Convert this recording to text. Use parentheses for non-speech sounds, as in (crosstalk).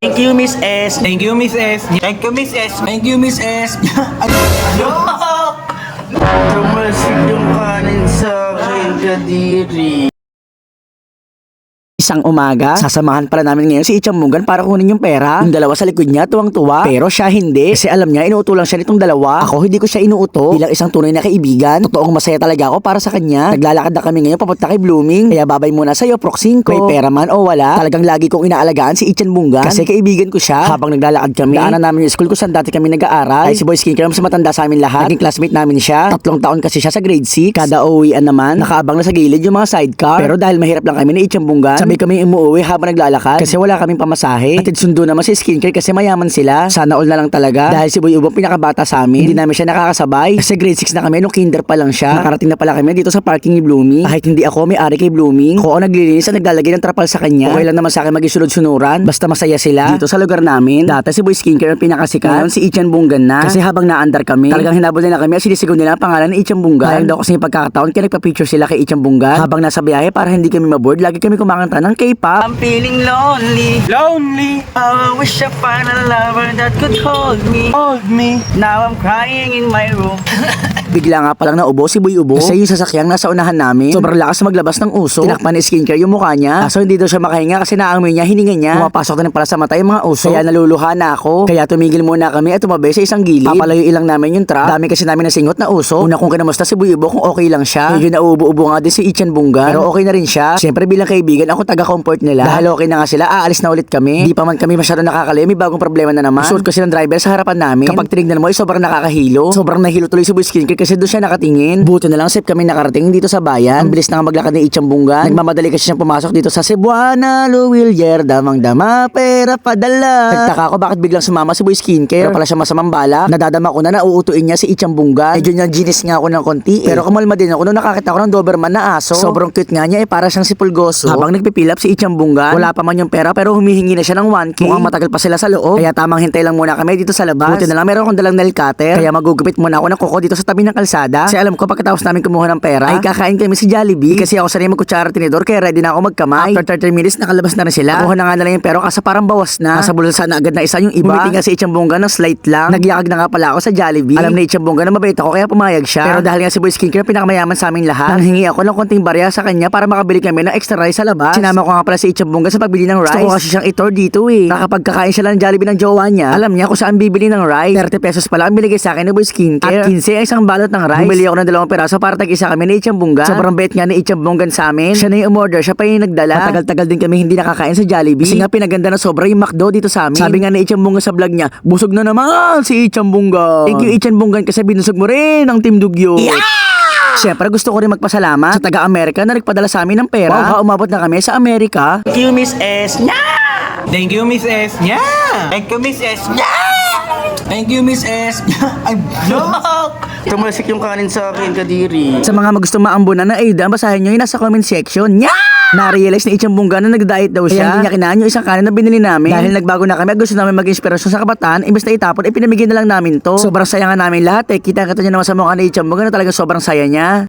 Thank you, Miss S. Thank you, Miss S. Thank you, Miss S. Thank you, Miss S. (laughs) Ay, Tumasig yung kanin sa akin, kadiri. Isang umaga, sasamahan pala namin ngayon si Ichang Mungan para kunin yung pera. Yung dalawa sa likod niya, tuwang-tuwa. Pero siya hindi. Kasi alam niya, inuuto lang siya nitong dalawa. Ako, hindi ko siya inuuto. Bilang isang tunay na kaibigan, totoong masaya talaga ako para sa kanya. Naglalakad na kami ngayon papunta kay Blooming. Kaya babay muna sa'yo, Proxing ko. May pera man o wala, talagang lagi kong inaalagaan si Ichan Mungan. Kasi kaibigan ko siya. Habang naglalakad kami, daanan namin yung school kung saan dati kami nag-aaral. Ay, si Boy Skincare, mas matanda sa amin lahat. Naging classmate namin siya. Tatlong taon kasi siya sa grade 6. Kada uwian naman, nakaabang na sa gilid yung mga sidecar. Pero dahil mahirap lang kami ni Ichang Sabay kami umuwi habang naglalakad kasi wala kaming pamasahe. At sundo naman si Skincare kasi mayaman sila. Sana all na lang talaga. Dahil si Boy Ubong pinakabata sa amin, hindi namin siya nakakasabay. Kasi grade 6 na kami, nung kinder pa lang siya. Nakarating na pala kami dito sa parking ni Blooming. Kahit hindi ako may ari kay Blooming, ako ang naglilinis at naglalagay ng trapal sa kanya. Okay lang naman sa akin magisunod-sunuran. Basta masaya sila. Dito sa lugar namin, dati si Boy Skincare ang pinakasikat. Ngayon si Ichan Bungan na. Kasi habang naandar kami, talagang hinabol nila kami at sinisigaw nila ang pangalan ni Ichan Bungan. Sayang daw kasi pagkakataon kaya nagpa-picture sila kay Ichan Bungan. Habang nasa biyahe para hindi kami maboard, lagi kami kumakanta ng K-pop. I'm feeling lonely, lonely. I wish I find a lover that could hold me, hold me. Now I'm crying in my room. (laughs) Bigla nga palang naubo si Boy Ubo kasi yung sasakyang nasa unahan namin sobrang lakas maglabas ng uso. Tinakpan ni skincare yung mukha niya. Kaso hindi daw siya makahinga kasi naamoy niya hininga niya. Pumapasok na pala sa mata yung mga uso. Kaya naluluha na ako. Kaya tumigil muna kami at tumabi sa isang gilid. Papalayo ilang namin yung truck. Dami kasi namin nasingot na uso. Una kong kinamusta si Boy Ubo kung okay lang siya. Medyo nauubo-ubo nga din si Ichan Bungan. Pero okay na rin siya. Siyempre bilang kaibigan ako taga-comfort nila. Dahil okay na nga sila, aalis na ulit kami. Hindi pa man kami masyado nakakalayo. May bagong problema na naman. Suot ko silang driver sa harapan namin. Kapag tinignan mo ay sobrang nakakahilo. Sobrang nahilo tuloy si Boy Skincare kasi doon siya nakatingin. Buto na lang safe kami nakarating dito sa bayan. Ang bilis na nga maglakad ni Ichang Bungan. Nagmamadali kasi siyang pumasok dito sa Cebuana, Luwilyer, damang dama, pera padala. Nagtaka ako bakit biglang sumama si Boy Skincare. Pero pala siya masamang balak. Nadadama ko na nauutuin niya si Ichang Bungan. Medyo niya ginis nga ako ng konti. eh. Pero kumalma din ako nung nakakita ko ng Doberman na aso. Sobrang cute nga niya eh para siyang si Pulgoso. Habang nagpipilap si Ichang Bungan, wala pa man yung pera pero humihingi na siya ng 1K. Mukhang matagal pa sila sa loob. Kaya tamang hintay lang muna kami dito sa labas. Buti na lang meron akong dalang nail cutter. Kaya magugupit muna ako ng kuko dito sa tabi ng kalsada. Kasi alam ko pagkatapos namin kumuha ng pera, ay kakain kami si Jollibee. Kasi ako sanay magkutsara tinidor kaya ready na ako magkamay. After 30 minutes nakalabas na rin sila. Kuha na nga na lang yung pera kasi parang bawas na. Nasa bulsa na agad na isa yung iba. Bumiti nga si Ichang Bunga ng slight lang. Nagyakag na nga pala ako sa Jollibee. Alam ni Ichang Bunga na mabait ako kaya pumayag siya. Pero dahil nga si Boy Skincare pinakamayaman sa aming lahat, nanghingi ako ng konting barya sa kanya para makabili kami ng extra rice sa labas. Sinama ko nga pala si Ichang Bunga sa pagbili ng rice. Gusto ko kasi siyang itor dito eh. Nakapag kakain siya lang ng Jollibee ng jowa niya, alam niya kung saan bibili ng rice. 30 pesos pala ang binigay sa akin ni Boy Skincare. At 15 ang isang balot ng rice. Bumili ako ng dalawang peraso para tag-isa kami ni Ichang Bunga. Sobrang bait nga ni Ichang Bunga sa amin. Siya na yung umorder, siya pa yung nagdala. Matagal-tagal din kami hindi nakakain sa Jollibee. Kasi nga pinaganda na sobra yung McDo dito sa amin. Sabi nga ni Ichang Bunga sa vlog niya, busog na naman si Ichang Bunga. Thank you Ichang Bunga kasi binusog mo rin ang Team Dugyo. Siyempre gusto ko rin magpasalamat sa taga-Amerika na nagpadala sa amin ng pera. Wow, ha, umabot na kami sa Amerika. Thank you, Miss S. Yeah! Thank you, Miss S. Yeah! Thank you, Miss S. Yeah! Thank you, Miss S. Ay, joke! (laughs) Tumasik yung kanin sa akin, kadiri. Sa mga magustong maambunan ng Aida, basahin nyo yun nasa comment section. Nya! Na-realize ni Ichang Bunga na nag-diet daw siya. Kaya hindi niya kinaan yung isang kanin na binili namin. Dahil nagbago na kami gusto namin mag-inspirasyon sa kabataan, imbes na itapon, ipinamigay na lang namin to. Sobrang saya nga namin lahat eh. Kita-kita niyo naman sa mukha ni Ichang Bunga na talaga sobrang saya niya.